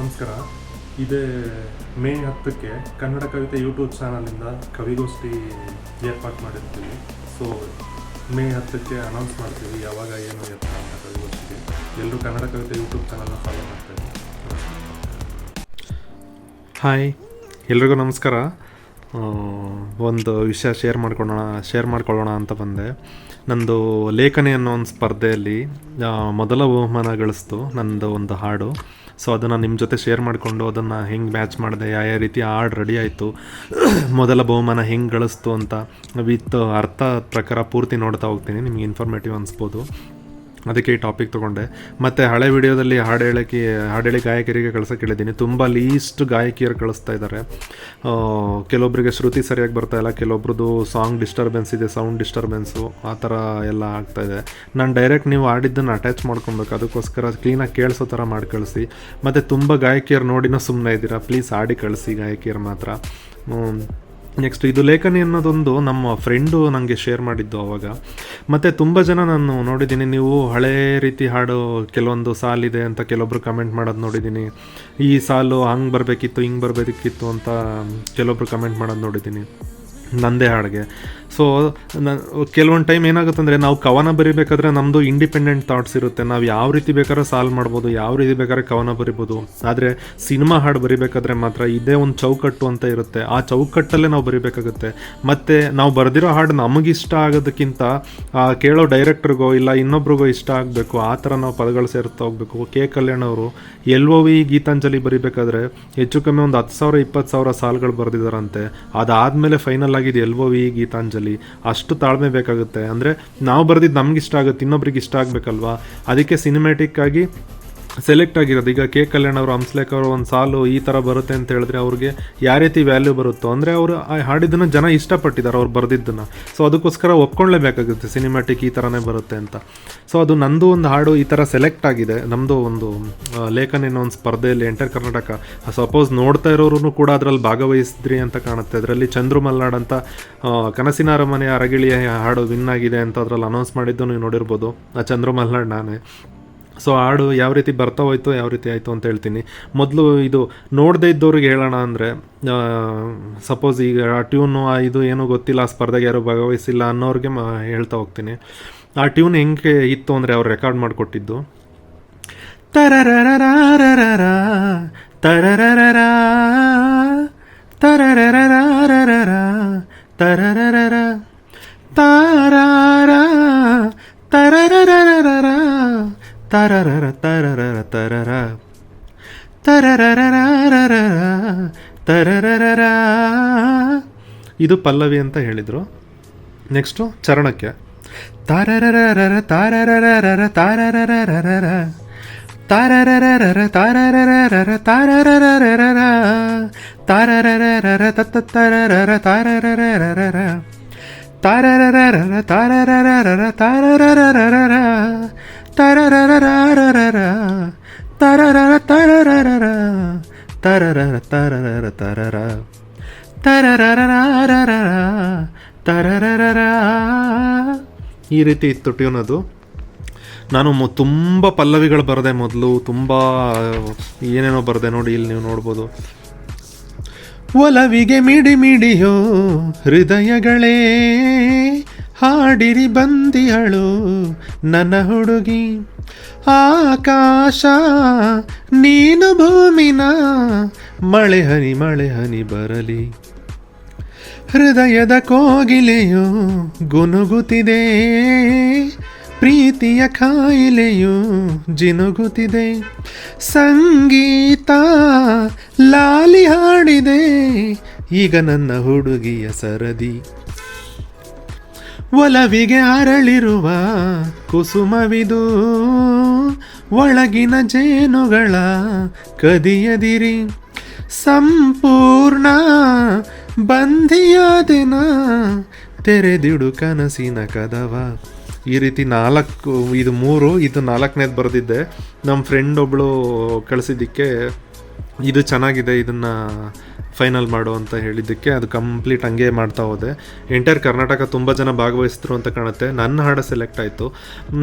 ನಮಸ್ಕಾರ. ಇದೇ ಮೇ ಹತ್ತಕ್ಕೆ ಕನ್ನಡ ಕವಿತೆ ಯೂಟ್ಯೂಬ್ ಚಾನಲಿಂದ ಕವಿಗೋಷ್ಠಿ ಏರ್ಪಾಟ್ ಮಾಡಿರ್ತೀವಿ. ಸೊ ಮೇ ಹತ್ತಕ್ಕೆ ಅನೌನ್ಸ್ ಮಾಡ್ತೀವಿ ಯಾವಾಗ, ಏನು, ಎತ್ತ ಅಂತ ಕವಿಗೋಷ್ಠಿಗೆ. ಎಲ್ಲರೂ ಕನ್ನಡ ಕವಿತೆ ಯೂಟ್ಯೂಬ್ ಚಾನಲ್ನ ಫಾಲೋ ಮಾಡ್ತೀವಿ ಹಾಯ್ ಎಲ್ರಿಗೂ ನಮಸ್ಕಾರ. ಒಂದು ವಿಷಯ ಶೇರ್ ಮಾಡ್ಕೊಳ್ಳೋಣ ಶೇರ್ ಮಾಡ್ಕೊಳ್ಳೋಣ ಅಂತ ಬಂದೆ. ನಂದು ಲೇಖನಿ ಅನ್ನೋ ಒಂದು ಸ್ಪರ್ಧೆಯಲ್ಲಿ ಮೊದಲ ಬಹುಮಾನ ಗಳಿಸ್ತು ನಂದು ಒಂದು ಹಾಡು. ಸೊ ಅದನ್ನು ನಿಮ್ಮ ಜೊತೆ ಶೇರ್ ಮಾಡಿಕೊಂಡು ಅದನ್ನು ಹೆಂಗೆ ಮ್ಯಾಚ್ ಮಾಡಿದೆ, ಯಾವ ಯಾವ ರೀತಿ ಹಾಡು ರೆಡಿ ಆಯಿತು, ಮೊದಲ ಬಹುಮಾನ ಹೆಂಗೆ ಗಳಿಸ್ತು ಅಂತ ವಿತ್ ಅರ್ಥ ಪ್ರಕಾರ ಪೂರ್ತಿ ನೋಡ್ತಾ ಹೋಗ್ತೀನಿ, ನಿಮಗೆ ಇನ್ಫಾರ್ಮೇಟಿವ್ ಅನಿಸ್ಬೋದು. ಅದಕ್ಕೆ ಈ ಟಾಪಿಕ್ ತೊಗೊಂಡೆ. ಮತ್ತು ಹಳೆ ವಿಡಿಯೋದಲ್ಲಿ ಹಾಡು ಹೇಳಕ್ಕೆ, ಹಾಡು ಹೇಳಿ ಗಾಯಕರಿಗೆ ಕಳ್ಸಕ್ಕೆ ಹೇಳಿದ್ದೀನಿ. ತುಂಬ ಲೀಸ್ಟ್ ಗಾಯಕಿಯರು ಕಳಿಸ್ತಾ ಇದ್ದಾರೆ. ಕೆಲವೊಬ್ಬರಿಗೆ ಶ್ರುತಿ ಸರಿಯಾಗಿ ಬರ್ತಾ ಇಲ್ಲ, ಕೆಲವೊಬ್ರದ್ದು ಸಾಂಗ್ ಡಿಸ್ಟರ್ಬೆನ್ಸ್ ಇದೆ ಸೌಂಡ್ ಡಿಸ್ಟರ್ಬೆನ್ಸು ಆ ಥರ ಎಲ್ಲ ಆಗ್ತಾ ಇದೆ. ನಾನು ಡೈರೆಕ್ಟ್ ನೀವು ಆಡಿದ್ದನ್ನು ಅಟ್ಯಾಚ್ ಮಾಡ್ಕೊಬೇಕು. ಅದಕ್ಕೋಸ್ಕರ ಕ್ಲೀನಾಗಿ ಕೇಳಿಸೋ ಥರ ಮಾಡಿ ಕಳಿಸಿ. ಮತ್ತು ತುಂಬ ಗಾಯಕಿಯರು ನೋಡಿನೂ ಸುಮ್ಮನೆ ಇದ್ದೀರಾ? ಪ್ಲೀಸ್ ಆಡಿ ಕಳಿಸಿ ಗಾಯಕಿಯರು ಮಾತ್ರ. ನೆಕ್ಸ್ಟ್ ಇದು ಲೇಖನಿ ಅನ್ನೋದೊಂದು ನಮ್ಮ ಫ್ರೆಂಡು ನನಗೆ ಶೇರ್ ಮಾಡಿದ್ದು ಅವಾಗ. ಮತ್ತು ತುಂಬ ಜನ ನಾನು ನೋಡಿದ್ದೀನಿ, ನೀವು ಹಳೇ ರೀತಿ ಹಾಡು ಕೆಲವೊಂದು ಸಾಲಿದೆ ಅಂತ ಕೆಲವೊಬ್ರು ಕಮೆಂಟ್ ಮಾಡೋದು ನೋಡಿದ್ದೀನಿ. ಈ ಸಾಲು ಹಂಗೆ ಬರಬೇಕಿತ್ತು, ಹಿಂಗೆ ಬರಬೇಕಿತ್ತು ಅಂತ ಕೆಲವೊಬ್ರು ಕಮೆಂಟ್ ಮಾಡೋದು ನೋಡಿದ್ದೀನಿ. ನಂದೇ ಹಾಡಿಗೆ. ಸೊ ಕೆಲವೊಂದು ಟೈಮ್ ಏನಾಗುತ್ತೆ ಅಂದರೆ ನಾವು ಕವನ ಬರಿಬೇಕಾದ್ರೆ ನಮ್ಮದು ಇಂಡಿಪೆಂಡೆಂಟ್ ಥಾಟ್ಸ್ ಇರುತ್ತೆ. ನಾವು ಯಾವ ರೀತಿ ಬೇಕಾದ್ರೆ ಸಾಲ್ವ್ ಮಾಡ್ಬೋದು, ಯಾವ ರೀತಿ ಬೇಕಾದ್ರೆ ಕವನ ಬರಿಬೋದು. ಆದರೆ ಸಿನಿಮಾ ಹಾಡು ಬರಿಬೇಕಾದ್ರೆ ಮಾತ್ರ ಇದೇ ಒಂದು ಚೌಕಟ್ಟು ಅಂತ ಇರುತ್ತೆ. ಆ ಚೌಕಟ್ಟಲ್ಲೇ ನಾವು ಬರಿಬೇಕಾಗುತ್ತೆ. ಮತ್ತು ನಾವು ಬರೆದಿರೋ ಹಾಡು ನಮಗಿಷ್ಟ ಆಗೋದಕ್ಕಿಂತ ಕೇಳೋ ಡೈರೆಕ್ಟ್ರಿಗೋ ಇಲ್ಲ ಇನ್ನೊಬ್ರಿಗೋ ಇಷ್ಟ ಆಗಬೇಕು. ಆ ಥರ ನಾವು ಪದಗಳು ಸೇರ್ತಾ ಹೋಗಬೇಕು. ಕೆ. ಕಲ್ಯಾಣ್ ಅವರು ಎಲ್ ಒ ವಿ ಗೀತಾಂಜಲಿ ಬರಿಬೇಕಾದ್ರೆ ಹೆಚ್ಚು ಕಮ್ಮಿ ಒಂದು ಹತ್ತು ಸಾವಿರ, ಇಪ್ಪತ್ತು ಸಾವಿರ ಸಾಲುಗಳು ಬರೆದಿದ್ದಾರಂತೆ ಅದಾದಮೇಲೆ ಫೈನಲ್ ಆಗಿದೆ ಎಲ್ ಒ ವಿ ಗೀತಾಂಜಲಿ. ಅಷ್ಟು ತಾಳ್ಮೆ ಬೇಕಾಗುತ್ತೆ. ಅಂದರೆ ನಾವು ಬರೆದಿದ್ದು ನಮ್ಗೆ ಇಷ್ಟ ಆಗುತ್ತೆ, ಇನ್ನೊಬ್ರಿಗೆ ಇಷ್ಟ ಆಗಬೇಕಲ್ವಾ? ಅದಕ್ಕೆ ಸಿನಿಮ್ಯಾಟಿಕ್ ಆಗಿ ಸೆಲೆಕ್ಟ್ ಆಗಿರೋದು. ಈಗ ಕೆ ಕಲ್ಯಾಣ್ ಅವರು ಹಂಸ್ಲೇಖ್ ಅವರು ಒಂದು ಸಾಲು ಈ ಥರ ಬರುತ್ತೆ ಅಂತ ಹೇಳಿದ್ರೆ ಅವ್ರಿಗೆ ಯಾವ ರೀತಿ ವ್ಯಾಲ್ಯೂ ಬರುತ್ತೋ, ಅಂದರೆ ಅವರು ಆ ಹಾಡಿದ್ದನ್ನು ಜನ ಇಷ್ಟಪಟ್ಟಿದ್ದಾರೆ ಅವ್ರು ಬರೆದಿದ್ದನ್ನು. ಸೊ ಅದಕ್ಕೋಸ್ಕರ ಒಪ್ಕೊಳ್ಳೇಬೇಕಾಗುತ್ತೆ ಸಿನಿಮ್ಯಾಟಿಕ್ ಈ ಥರನೇ ಬರುತ್ತೆ ಅಂತ. ಸೊ ಅದು ನಂದು ಒಂದು ಹಾಡು ಈ ಥರ ಸೆಲೆಕ್ಟ್ ಆಗಿದೆ. ನಮ್ಮದು ಒಂದು ಲೇಖನ ಏನೋ ಒಂದು ಸ್ಪರ್ಧೆಯಲ್ಲಿ ಎಂಟರ್ ಕರ್ನಾಟಕ ಸಪೋಸ್ ನೋಡ್ತಾ ಇರೋರು ಕೂಡ ಅದರಲ್ಲಿ ಭಾಗವಹಿಸಿದ್ರಿ ಅಂತ ಕಾಣುತ್ತೆ. ಅದರಲ್ಲಿ ಚಂದ್ರು ಮಲ್ನಾಡ್ ಅಂತ ಕನಸಿನ ಅರಮನೆಯ ಅರಗಿಳಿಯ ಹಾಡು ವಿನ್ ಆಗಿದೆ ಅಂತ ಅದರಲ್ಲಿ ಅನೌನ್ಸ್ ಮಾಡಿದ್ದು ನೀವು ನೋಡಿರ್ಬೋದು. ಆ ಚಂದ್ರು ಮಲ್ನಾಡ್ ನಾನೇ. ಸೊ ಹಾಡು ಯಾವ ರೀತಿ ಬರ್ತಾ ಹೋಯ್ತು ಯಾವ ರೀತಿ ಆಯಿತು ಅಂತ ಹೇಳ್ತೀನಿ. ಮೊದಲು ಇದು ನೋಡದೆ ಇದ್ದವ್ರಿಗೆ ಹೇಳೋಣ ಅಂದರೆ ಸಪೋಸ್ ಈಗ ಆ ಟ್ಯೂನು ಇದು ಏನೂ ಗೊತ್ತಿಲ್ಲ ಆ ಸ್ಪರ್ಧೆಗೆ ಯಾರು ಭಾಗವಹಿಸಿಲ್ಲ ಅನ್ನೋರಿಗೆ ಮ ಹೇಳ್ತಾ ಹೋಗ್ತೀನಿ. ಆ ಟ್ಯೂನ್ ಹೆಂಗೆ ಇತ್ತು ಅಂದರೆ ಅವ್ರು ರೆಕಾರ್ಡ್ ಮಾಡಿಕೊಟ್ಟಿದ್ದು. ತರರರರ ತರರರರ, ತರರರ ತರರರರ, ತಾರಾರ, ತರರರರರರ, ತರರರ ತರರರ ತರರ ತರರರ ತರರರ ಇದು ಪಲ್ಲವಿ ಅಂತ ಹೇಳಿದರು. ನೆಕ್ಸ್ಟು ಚರಣಕ್ಕೆ. ತಾರರರರ ತಾರರರರ ತಾರರರರರ ತಾರರರರರ ತಾರರರರರ ತಾರರರರ ತತ್ತರರರ ತಾರರರರರ ತಾರರರರ ತಾರರರರ ತಾರರರರರ ತರರರರರರ ತರರರ ತರರರರ ತರರರ ತರರರ ತರರ ತರರರರರರ ತರರರರ ಈ ರೀತಿ ಇತ್ತು ಟ್ಯೂನ್ ಅದು ನಾನು ತುಂಬ ಪಲ್ಲವಿಗಳು ಬರದೆ ಮೊದಲು. ತುಂಬ, ಏನೇನೋ ಬರದೆ ನೋಡಿ ಇಲ್ಲಿ ನೀವು ನೋಡ್ಬೋದು. ಒಲವಿಗೆ ಮಿಡಿ ಮಿಡಿಯೋ ಹೃದಯಗಳೇ. ಹಾಡಿರಿ ಬಂದಿಹಳು ನನ್ನ ಹುಡುಗಿ. ಆಕಾಶ, ನೀನು ಭೂಮಿನ, ಮಳೆ ಹನಿ ಮಳೆ ಹನಿ ಬರಲಿ. ಹೃದಯದ ಕೋಗಿಲೆಯು ಗುನುಗುತ್ತಿದೆ. ಪ್ರೀತಿಯ ಕಾಯಿಲೆಯು ಜಿನುಗುತ್ತಿದೆ. ಸಂಗೀತ, ಲಾಲಿ ಹಾಡಿದೆ. ಈಗ ನನ್ನ ಹುಡುಗಿಯ ಸರದಿ. ಒಲವಿಗೆ ಅರಳಿರುವ ಕುಸುಮವಿದು. ಒಳಗಿನ ಜೇನುಗಳ ಕದಿಯದಿರಿ. ಸಂಪೂರ್ಣ ಬಂಧಿಯಾದೆನ ತೆರೆದಿಡು ಕನಸಿನ ಕದವ. ಈ ರೀತಿ ನಾಲ್ಕು, ಇದು ಮೂರು, ಇದು ನಾಲ್ಕನೇದು ಬರೆದಿದ್ದೆ. ನಮ್ಮ ಫ್ರೆಂಡ್ ಒಬ್ಬಳು ಕಳಿಸಿದ್ದಕ್ಕೆ ಇದು ಚೆನ್ನಾಗಿದೆ, ಇದನ್ನು ಫೈನಲ್ ಮಾಡು ಅಂತ ಹೇಳಿದ್ದಕ್ಕೆ ಅದು ಕಂಪ್ಲೀಟ್ ಹಂಗೆ ಮಾಡ್ತಾ ಹೋದೆ. ಎಂಟೈರ್ ಕರ್ನಾಟಕ ತುಂಬ ಜನ ಭಾಗವಹಿಸಿದ್ರು ಅಂತ ಕಾಣುತ್ತೆ. ನನ್ನ ಹಾಡು ಸೆಲೆಕ್ಟ್ ಆಯಿತು.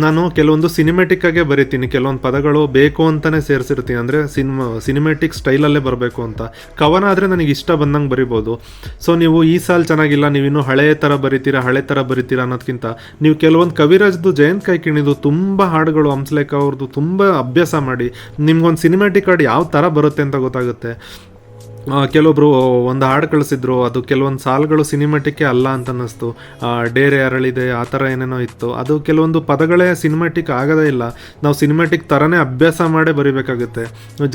ನಾನು ಕೆಲವೊಂದು ಸಿನಿಮೆಟಿಕ್ ಆಗೇ ಬರಿತೀನಿ. ಕೆಲವೊಂದು ಪದಗಳು ಬೇಕು ಅಂತಲೇ ಸೇರಿಸಿರ್ತೀನಿ. ಅಂದರೆ ಸಿನಿಮಾ ಸಿನಿಮೆಟಿಕ್ ಸ್ಟೈಲಲ್ಲೇ ಬರಬೇಕು ಅಂತ. ಕವನ ಆದರೆ ನನಗೆ ಇಷ್ಟ ಬಂದಂಗೆ ಬರಿಬೋದು. ಸೊ ನೀವು ಈ ಸಾಲ್ ಚೆನ್ನಾಗಿಲ್ಲ, ನೀವು ಇನ್ನೂ ಹಳೆ ಥರ ಬರೀತೀರಾ, ಹಳೆ ಥರ ಬರೀತೀರಾ ಅನ್ನೋದಕ್ಕಿಂತ ನೀವು ಕೆಲವೊಂದು ಕವಿರಾಜ್ದು ಜಯಂತ್ ಕಾಯ್ಕಿಣಿದು ತುಂಬ ಹಾಡುಗಳು ಹಂಸಲೇಖ ಅವ್ರದ್ದು ತುಂಬ ಅಭ್ಯಾಸ ಮಾಡಿ ನಿಮ್ಗೊಂದು ಸಿನಿಮ್ಯಾಟಿಕ್ ಹಾಡು ಯಾವ ಥರ ಬರುತ್ತೆ ಅಂತ ಗೊತ್ತಾಗುತ್ತೆ. ಕೆಲವೊಬ್ರು ಒಂದು ಹಾಡು ಕಳಿಸಿದ್ರು, ಅದು ಕೆಲವೊಂದು ಸಾಲುಗಳು ಸಿನಿಮ್ಯಾಟಿಕ್ಕೇ ಅಲ್ಲ ಅಂತ ಅನ್ನಿಸ್ತು. ಡೇರೆ ಅರಳಿದೆ, ಆ ಥರ ಏನೇನೋ ಇತ್ತು. ಅದು ಕೆಲವೊಂದು ಪದಗಳೇ ಸಿನಿಮಾಟಿಕ್ ಆಗೋದೇ ಇಲ್ಲ. ನಾವು ಸಿನಿಮಾಟಿಕ್ ಥರನೇ ಅಭ್ಯಾಸ ಮಾಡೇ ಬರಿಬೇಕಾಗುತ್ತೆ.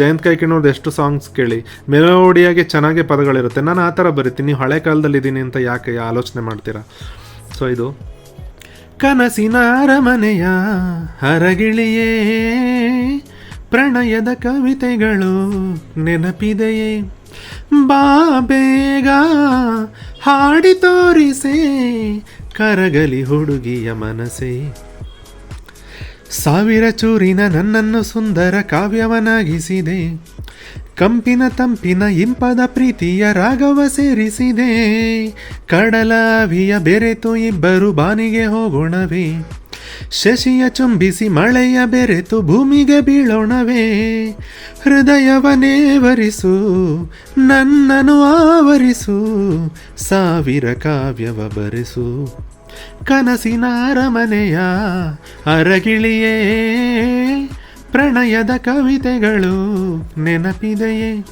ಜಯಂತ್ ಕೈಕಿಣ್ಣವ್ರದ್ದು ಎಷ್ಟು ಸಾಂಗ್ಸ್ ಕೇಳಿ ಮೆಲೋಡಿಯಾಗಿ ಚೆನ್ನಾಗಿ ಪದಗಳಿರುತ್ತೆ. ನಾನು ಆ ಥರ ಬರಿತೀನಿ, ನೀವು ಹಳೆ ಕಾಲದಲ್ಲಿ ಇದ್ದೀನಿ ಅಂತ ಯಾಕೆ ಆಲೋಚನೆ ಮಾಡ್ತೀರಾ? ಸೊ ಇದು. ಕನಸಿನ ಅರಮನೆಯ ಹರಗಿಳಿಯೇ, ಪ್ರಣಯದ ಕವಿತೆಗಳು ನೆನಪಿದೆಯೇ? ಬಾ ಬೇಗ, ಹಾಡಿ ತೋರಿಸೆ, ಕರಗಲಿ ಹುಡುಗಿಯ ಮನಸೆ ಸಾವಿರ ಚೂರಿನ ನನ್ನನ್ನು ಸುಂದರ ಕಾವ್ಯವನಾಗಿಸಿದೆ, ಕಂಪಿನ ತಂಪಿನ ಇಂಪದ ಪ್ರೀತಿಯ ರಾಗವ ಸೇರಿಸಿದೆ. ಕಡಲಾವಿಯ ಬೆರೆತು ಇಬ್ಬರು ಬಾನಿಗೆ ಹೋಗೋಣವೇ. ಶಶಿಯ ಚುಂಬಿಸಿ ಮಳೆಯ ಬೆರೆತು ಭೂಮಿಗೆ ಬೀಳೋಣವೇ. ಹೃದಯವನೇವರಿಸು ನನ್ನನ್ನು ಆವರಿಸು, ಸಾವಿರ ಕಾವ್ಯವ ಬರೆಸು. ಕನಸಿನ ಅರಮನೆಯ ಅರಗಿಳಿಯೇ, ಪ್ರಣಯದ ಕವಿತೆಗಳು ನೆನಪಿದೆಯೇ.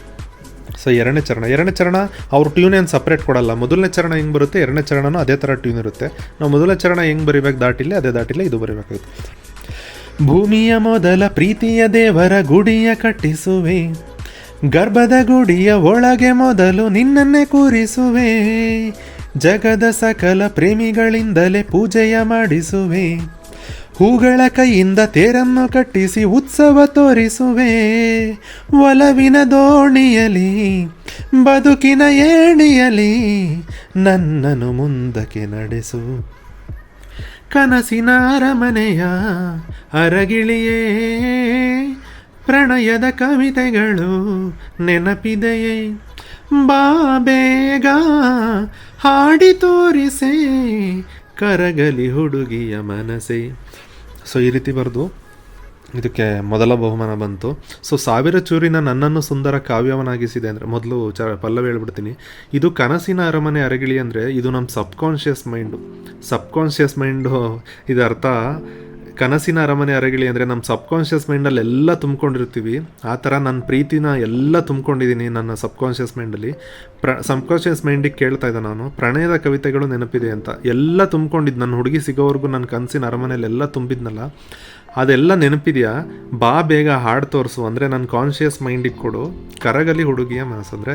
ಸೊ ಎರಡನೇ ಚರಣ. ಎರಡನೇ ಚರಣ, ಅವ್ರ ಟ್ಯೂನ್ ಏನು ಸಪ್ರೇಟ್ ಕೊಡಲ್ಲ. ಮೊದಲನೇ ಚರಣ ಹೆಂಗೆ ಬರುತ್ತೆ? ಎರಡನೇ ಚರಣನೂ ಅದೇ ಥರ ಟ್ಯೂನ್ ಇರುತ್ತೆ. ನಾವು ಮೊದಲನೇ ಚರಣ ಹೆಂಗೆ ಬರಿಬೇಕು ದಾಟಿಲ್ಲ, ಅದೇ ದಾಟಿಲ್ಲ ಇದು ಬರಿಬೇಕಾಗುತ್ತೆ. ಭೂಮಿಯ ಮೊದಲ ಪ್ರೀತಿಯ ದೇವರ ಗುಡಿಯ ಕಟ್ಟಿಸುವೆ. ಗರ್ಭದ ಗುಡಿಯ ಒಳಗೆ ಮೊದಲು ನಿನ್ನನ್ನೇ ಕೂರಿಸುವೆ. ಜಗದ ಸಕಲ ಪ್ರೇಮಿಗಳಿಂದಲೇ ಪೂಜೆಯ ಮಾಡಿಸುವೆ. ಹೂಗಳ ಕೈಯಿಂದ ತೇರನ್ನು ಕಟ್ಟಿಸಿ ಉತ್ಸವ ತೋರಿಸುವೆ. ಒಲವಿನ ದೋಣಿಯಲಿ ಬದುಕಿನ ಏಣಿಯಲಿ ನನ್ನನ್ನು ಮುಂದಕ್ಕೆ ನಡೆಸು. ಕನಸಿನ ಅರಮನೆಯ ಅರಗಿಳಿಯೇ, ಪ್ರಣಯದ ಕವಿತೆಗಳು ನೆನಪಿದೆಯೇ. ಬಾ ಬೇಗ ಹಾಡಿ ತೋರಿಸೆ ಕರಗಲಿ ಹುಡುಗಿಯ ಮನಸೆ ಸೊ ಈ ರೀತಿ ಬರೆದು ಇದಕ್ಕೆ ಮೊದಲ ಬಹುಮಾನ ಬಂತು. ಸೊ ಸಾವಿರ ಚೂರಿನ ನನ್ನನ್ನು ಸುಂದರ ಕಾವ್ಯವನಾಗಿಸಿದೆ ಅಂದರೆ, ಮೊದಲು ಚ ಪಲ್ಲವಿ ಹೇಳ್ಬಿಡ್ತೀನಿ. ಇದು ಕನಸಿನ ಅರಮನೆ ಅರಗಿಳಿ ಅಂದರೆ, ಇದು ನಮ್ಮ ಸಬ್ಕಾನ್ಷಿಯಸ್ ಮೈಂಡು ಸಬ್ಕಾನ್ಷಿಯಸ್ ಮೈಂಡು ಇದರ್ಥ ಕನಸಿನ ಅರಮನೆ ಅರಗಿಳಿ ಅಂದರೆ ನಮ್ಮ ಸಬ್ಕಾನ್ಷಿಯಸ್ ಮೈಂಡಲ್ಲಿ ಎಲ್ಲ ತುಂಬ್ಕೊಂಡಿರ್ತೀವಿ. ಆ ಥರ ನನ್ನ ಪ್ರೀತಿನ ಎಲ್ಲ ತುಂಬ್ಕೊಂಡಿದ್ದೀನಿ ನನ್ನ ಸಬ್ಕಾನ್ಷಿಯಸ್ ಮೈಂಡಲ್ಲಿ ಪ್ರ, ಸಬ್ಕಾನ್ಷಿಯಸ್ ಮೈಂಡಿಗೆ ಕೇಳ್ತಾ ಇದ್ದೆ ನಾನು, ಪ್ರಣಯದ ಕವಿತೆಗಳು ನೆನಪಿದೆ ಅಂತ. ಎಲ್ಲ ತುಂಬ್ಕೊಂಡಿದ್ದು ನನ್ನ ಹುಡುಗಿ ಸಿಗೋವರೆಗೂ ನನ್ನ ಕನಸಿನ ಅರಮನೆಯಲ್ಲಿ ಎಲ್ಲ ತುಂಬಿದ್ನಲ್ಲ, ಅದೆಲ್ಲ ನೆನಪಿದೆಯಾ? ಬಾ ಬೇಗ ಹಾಡು ತೋರಿಸು ಅಂದರೆ ನನ್ನ ಕಾನ್ಷಿಯಸ್ ಮೈಂಡಿಗೆ ಕೊಡು. ಕರಗಲಿ ಹುಡುಗಿಯ ಮನಸ್ಸು ಅಂದರೆ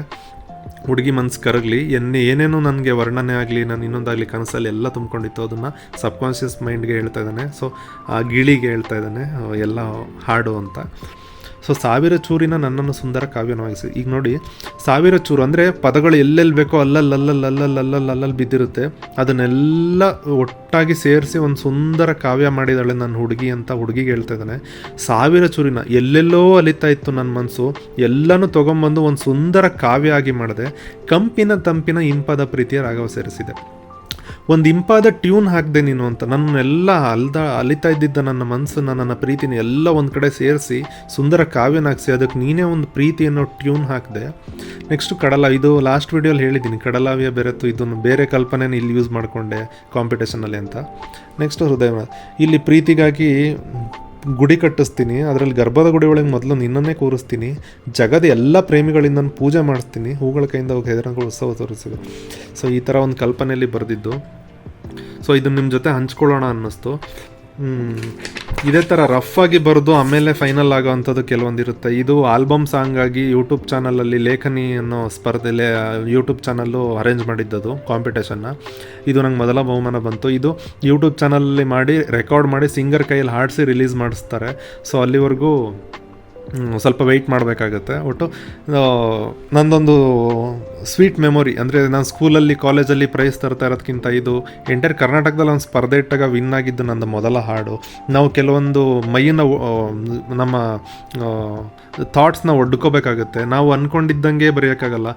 ಹುಡುಗಿ ಮನ್ಸು ಕರಗಲಿ, ಎನ್ನೇ ಏನೇನೋ ನನಗೆ ವರ್ಣನೆ ಆಗಲಿ, ನಾನು ಇನ್ನೊಂದಾಗಲಿ ಕನಸಲ್ಲಿ ಎಲ್ಲ ತುಂಬ್ಕೊಂಡಿತ್ತು, ಅದನ್ನು ಸಬ್ಕಾನ್ಷಿಯಸ್ ಮೈಂಡ್ಗೆ ಹೇಳ್ತಾ ಇದ್ದಾನೆ. ಸೊ ಆ ಗಿಳಿಗೆ ಹೇಳ್ತಾ ಇದ್ದಾನೆ ಎಲ್ಲ ಹಾಡು ಅಂತ. ಸೊ ಸಾವಿರ ಚೂರಿನ ನನ್ನನ್ನು ಸುಂದರ ಕಾವ್ಯನವಾಗಿಸಿ ಈಗ ನೋಡಿ, ಸಾವಿರ ಚೂರು ಅಂದರೆ ಪದಗಳು ಎಲ್ಲೆಲ್ಲಿ ಬೇಕೋ ಅಲ್ಲಲ್ಲಿ ಅಲ್ಲಲ್ಲಿ ಅಲ್ಲಲ್ಲಿ ಅಲ್ಲಲ್ಲಿ ಅಲ್ಲಲ್ಲಿ ಬಿದ್ದಿರುತ್ತೆ. ಅದನ್ನೆಲ್ಲ ಒಟ್ಟಾಗಿ ಸೇರಿಸಿ ಒಂದು ಸುಂದರ ಕಾವ್ಯ ಮಾಡಿದಾಳೆ ನನ್ನ ಹುಡುಗಿ ಅಂತ ಹುಡುಗಿಗೆ ಹೇಳ್ತಾ ಇದ್ದಾನೆ. ಸಾವಿರ ಚೂರಿನ ಎಲ್ಲೆಲ್ಲೋ ಅಲಿತಾ ಇತ್ತು ನನ್ನ ಮನಸ್ಸು. ಎಲ್ಲನೂ ತೊಗೊಂಬಂದು ಒಂದು ಸುಂದರ ಕಾವ್ಯ ಆಗಿ ಮಾಡಿದೆ. ಕಂಪಿನ ತಂಪಿನ ಇಂಪದ ಪ್ರೀತಿಯ ರಾಗವ ಸೇರಿಸಿದೆ. ಒಂದು ಇಂಪಾದ ಟ್ಯೂನ್ ಹಾಕಿದೆ ನೀನು ಅಂತ. ನನ್ನೆಲ್ಲ ಅಲ್ದ, ಅಲಿತಾ ಇದ್ದಿದ್ದ ನನ್ನ ಮನಸ್ಸನ್ನು ನನ್ನ ಪ್ರೀತಿನ ಎಲ್ಲ ಒಂದು ಕಡೆ ಸೇರಿಸಿ, ಸುಂದರ ಕಾವ್ಯನಾಗಿಸಿ ಅದಕ್ಕೆ ನೀನೇ ಒಂದು ಪ್ರೀತಿ ಅನ್ನೋ ಟ್ಯೂನ್ ಹಾಕಿದೆ. ನೆಕ್ಸ್ಟ್ ಕಡಲ, ಇದು ಲಾಸ್ಟ್ ವಿಡಿಯೋಲಿ ಹೇಳಿದ್ದೀನಿ ಕಡಲಾವಿಯ ಬೆರೆತು ಇದನ್ನು ಬೇರೆ ಕಲ್ಪನೆನ ಇಲ್ಲಿ ಯೂಸ್ ಮಾಡಿಕೊಂಡೆ ಕಾಂಪಿಟೇಷನಲ್ಲಿ ಅಂತ. ನೆಕ್ಸ್ಟ್ ಹೃದಯ ಇಲ್ಲಿ ಪ್ರೀತಿಗಾಗಿ ಗುಡಿ ಕಟ್ಟಿಸ್ತೀನಿ. ಅದರಲ್ಲಿ ಗರ್ಭದ ಗುಡಿ ಒಳಗೆ ಮೊದಲು ನಿನ್ನನ್ನೇ ಕೂರಿಸ್ತೀನಿ. ಜಗದ ಎಲ್ಲ ಪ್ರೇಮಿಗಳಿಂದ ಪೂಜೆ ಮಾಡಿಸ್ತೀನಿ. ಹೂಗಳ ಕೈಯಿಂದ ಹೋಗಿ ಹೆದರಂಗಳು ಉತ್ಸವ ತೋರಿಸಿದೆ. ಸೊ ಈ ಥರ ಒಂದು ಕಲ್ಪನೆಯಲ್ಲಿ ಬರೆದಿದ್ದು. ಸೊ ಇದನ್ನ ನಿಮ್ಮ ಜೊತೆ ಹಂಚ್ಕೊಳ್ಳೋಣ ಅನ್ನಿಸ್ತು. ಇದೇ ಥರ ರಫ್ ಆಗಿ ಬರೆದು ಆಮೇಲೆ ಫೈನಲ್ ಆಗೋ ಅಂಥದ್ದು ಕೆಲವೊಂದಿರುತ್ತೆ. ಇದು ಆಲ್ಬಮ್ ಸಾಂಗ್ ಆಗಿ ಯೂಟ್ಯೂಬ್ ಚಾನಲಲ್ಲಿ ಲೇಖನಿ ಅನ್ನೋ ಸ್ಪರ್ಧೆಲೆ ಯೂಟ್ಯೂಬ್ ಚಾನಲ್ಲು ಅರೇಂಜ್ ಮಾಡಿದ್ದದು ಕಾಂಪಿಟೇಷನ್ನ ಇದು ನಂಗೆ ಮೊದಲ ಬಹುಮಾನ ಬಂತು. ಇದು ಯೂಟ್ಯೂಬ್ ಚಾನಲಲ್ಲಿ ಮಾಡಿ ರೆಕಾರ್ಡ್ ಮಾಡಿ ಸಿಂಗರ್ ಕೈಯಲ್ಲಿ ಹಾಡಿಸಿ ರಿಲೀಸ್ ಮಾಡಿಸ್ತಾರೆ. ಸೊ ಅಲ್ಲಿವರೆಗೂ ಸ್ವಲ್ಪ ವೆಯ್ಟ್ ಮಾಡಬೇಕಾಗತ್ತೆ. ಒಟ್ಟು ನಂದೊಂದು ಸ್ವೀಟ್ ಮೆಮೊರಿ ಅಂದರೆ ನಾನು ಸ್ಕೂಲಲ್ಲಿ ಕಾಲೇಜಲ್ಲಿ ಪ್ರೈಸ್ ತರ್ತಾ ಇರೋದಕ್ಕಿಂತ ಇದು ಎಂಟೈರ್ ಕರ್ನಾಟಕದಲ್ಲಿ ಒಂದು ಸ್ಪರ್ಧೆ ಇಟ್ಟಾಗ ವಿನ್ ಆಗಿದ್ದು ನಂದು ಮೊದಲ ಹಾಡು. ನಾವು ಕೆಲವೊಂದು ಮೈಯನ್ನು ನಮ್ಮ ಥಾಟ್ಸ್ನ ಒಡ್ಕೋಬೇಕಾಗುತ್ತೆ. ನಾವು ಅಂದ್ಕೊಂಡಿದ್ದಂಗೆ ಬರೆಯೋಕ್ಕಾಗಲ್ಲ.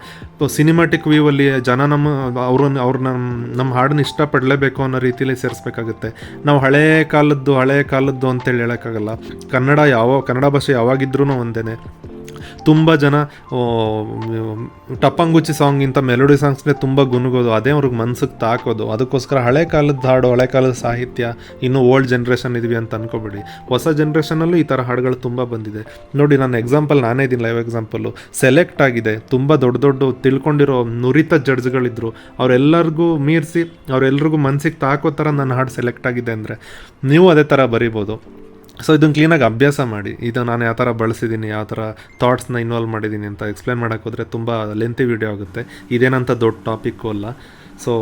ಸಿನಿಮಾಟಿಕ್ ವ್ಯೂವಲ್ಲಿ ಜನ ನಮ್ಮ ಅವರು ಅವ್ರು ನಮ್ಮ ನಮ್ಮ ಹಾಡನ್ನ ಇಷ್ಟಪಡಲೇಬೇಕು ಅನ್ನೋ ರೀತಿಯಲ್ಲಿ ಸೇರಿಸ್ಬೇಕಾಗುತ್ತೆ. ನಾವು ಹಳೇ ಕಾಲದ್ದು ಹಳೆಯ ಕಾಲದ್ದು ಅಂತೇಳಿ ಹೇಳೋಕ್ಕಾಗಲ್ಲ. ಕನ್ನಡ ಯಾವ, ಕನ್ನಡ ಭಾಷೆ ಯಾವಾಗಿದ್ರೂ ಒಂದೇ ತುಂಬ ಜನ ಟಪ್ಪಂಗುಚ್ಚಿ ಸಾಂಗ್ ಇಂಥ ಮೆಲೋಡಿ ಸಾಂಗ್ಸ್ನೇ ತುಂಬ ಗುನುಗೋದು ಅದೇ ಅವ್ರಿಗೆ ಮನ್ಸಿಗೆ ತಾಕೋದು. ಅದಕ್ಕೋಸ್ಕರ ಹಳೆ ಕಾಲದ ಹಾಡು, ಹಳೆ ಕಾಲದ ಸಾಹಿತ್ಯ, ಇನ್ನೂ ಓಲ್ಡ್ ಜನ್ರೇಷನ್ ಇದ್ವಿ ಅಂತ ಅನ್ಕೋಬೇಡಿ. ಹೊಸ ಜನ್ರೇಷನಲ್ಲೂ ಈ ಥರ ಹಾಡುಗಳು ತುಂಬ ಬಂದಿದೆ. ನೋಡಿ ನಾನು ಎಕ್ಸಾಂಪಲ್ ನಾನೇ ಇದ್ದೀನಿ ಲೈವ್ ಎಕ್ಸಾಂಪಲ್ಲು ಸೆಲೆಕ್ಟ್ ಆಗಿದೆ, ತುಂಬ ದೊಡ್ಡ ದೊಡ್ಡ ತಿಳ್ಕೊಂಡಿರೋ ನುರಿತ ಜಡ್ಜ್ಗಳಿದ್ರು ಅವರೆಲ್ಲರಿಗೂ ಮೀರಿಸಿ, ಅವರೆಲ್ರಿಗೂ ಮನ್ಸಿಗೆ ತಾಕೋ ಥರ ನನ್ನ ಹಾಡು ಸೆಲೆಕ್ಟ್ ಆಗಿದೆ ಅಂದರೆ, ನೀವು ಅದೇ ಥರ ಬರಿಬೋದು. ಸೊ ಇದನ್ನು ಕ್ಲೀನಾಗಿ ಅಭ್ಯಾಸ ಮಾಡಿ. ಇದು ನಾನು ಯಾವ ಥರ ಬಳಸಿದ್ದೀನಿ ಯಾವ ಥರ ಥಾಟ್ಸ್ನ ಇನ್ವಾಲ್ವ್ ಮಾಡಿದ್ದೀನಿ ಅಂತ ಎಕ್ಸ್ಪ್ಲೇನ್ ಮಾಡೋಕೆ ಹೋದರೆ ತುಂಬ ಲೆಂತಿ ವಿಡಿಯೋ ಆಗುತ್ತೆ. ಇದೇನಂತ ದೊಡ್ಡ ಟಾಪಿಕ್ಕು ಅಲ್ಲ. ಸೊ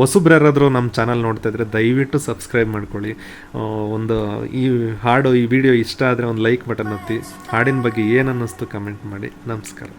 ಹೊಸಬ್ರು ಯಾರಾದರೂ ನಮ್ಮ ಚಾನಲ್ ನೋಡ್ತಾ ಇದ್ರೆ ದಯವಿಟ್ಟು ಸಬ್ಸ್ಕ್ರೈಬ್ ಮಾಡ್ಕೊಳ್ಳಿ. ಒಂದು ಈ ಹಾಡು, ಈ ವಿಡಿಯೋ ಇಷ್ಟ ಆದರೆ ಒಂದು ಲೈಕ್ ಬಟನ್ ಒತ್ತಿ ಹಾಡಿನ ಬಗ್ಗೆ ಏನು ಅನ್ನಿಸ್ತು ಕಮೆಂಟ್ ಮಾಡಿ. ನಮಸ್ಕಾರ.